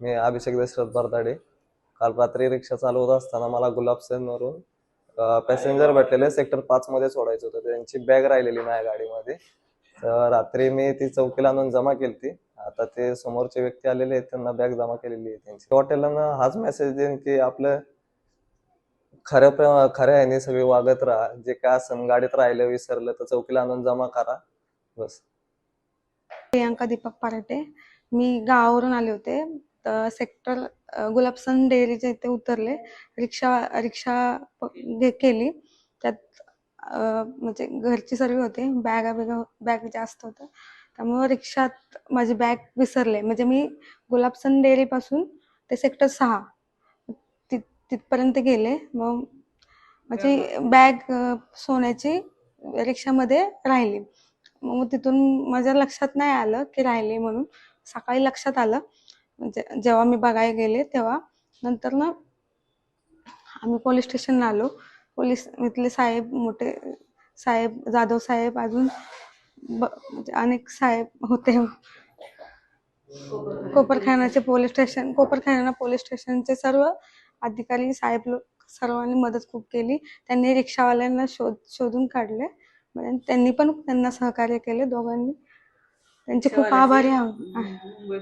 मी अभिषेक दशरथ बरदाडे. काल रात्री रिक्षा चालवत असताना मला गुलाबसेनवरून पॅसेंजर भेटलेले सेक्टर पाच मध्ये सोडायचं होतं. त्यांची बॅग राहिलेली माझ्या गाडीमध्ये. तर रात्री मी ती चौकीला आणून जमा केली आता ते समोरचे व्यक्ती आलेले आहेत त्यांना बॅग जमा केलेली आहे त्यांची. हॉटेलनं हाच मेसेज देईन की आपलं खऱ्या प्र- खऱ्या ह्याने सगळे वागत राहा. जे काय असं गाडीत राहिलं विसरलं तर चौकीला आणून जमा करा. बस. प्रियांका दीपक पराटे मी गावावरून आले होते. सेक्टर गुलाबसन डेअरीच्या इथे उतरले. रिक्षा रिक्षा केली. त्यात म्हणजे घरची सर्व होते. बॅगा बिगा बॅग जास्त होतं. त्यामुळं रिक्षात माझी बॅग विसरले. म्हणजे मी गुलाबसन डेअरीपासून ते सेक्टर सहा तिथ तिथपर्यंत गेले. मग माझी बॅग सोन्याची रिक्षामध्ये राहिली. मग तिथून माझ्या लक्षात नाही आलं की राहिले म्हणून. सकाळी लक्षात आलं. म्हणजे जेव्हा मी बघायला गेले तेव्हा नंतर ना आम्ही पोलीस स्टेशनला आलो. पोलीस इथले साहेब मोठे साहेब जाधव साहेब अजून म्हणजे अनेक साहेब होते. कोपरखानाचे पोलीस स्टेशन कोपरखाना पोलीस स्टेशनचे सर्व अधिकारी साहेब लोक सर्वांनी मदत खूप केली. त्यांनी रिक्षावाल्यांना शोध शोधून काढले. म्हणजे त्यांनी पण त्यांना सहकार्य केले दोघांनी. त्यांचे खूप आभारी आहो- आहे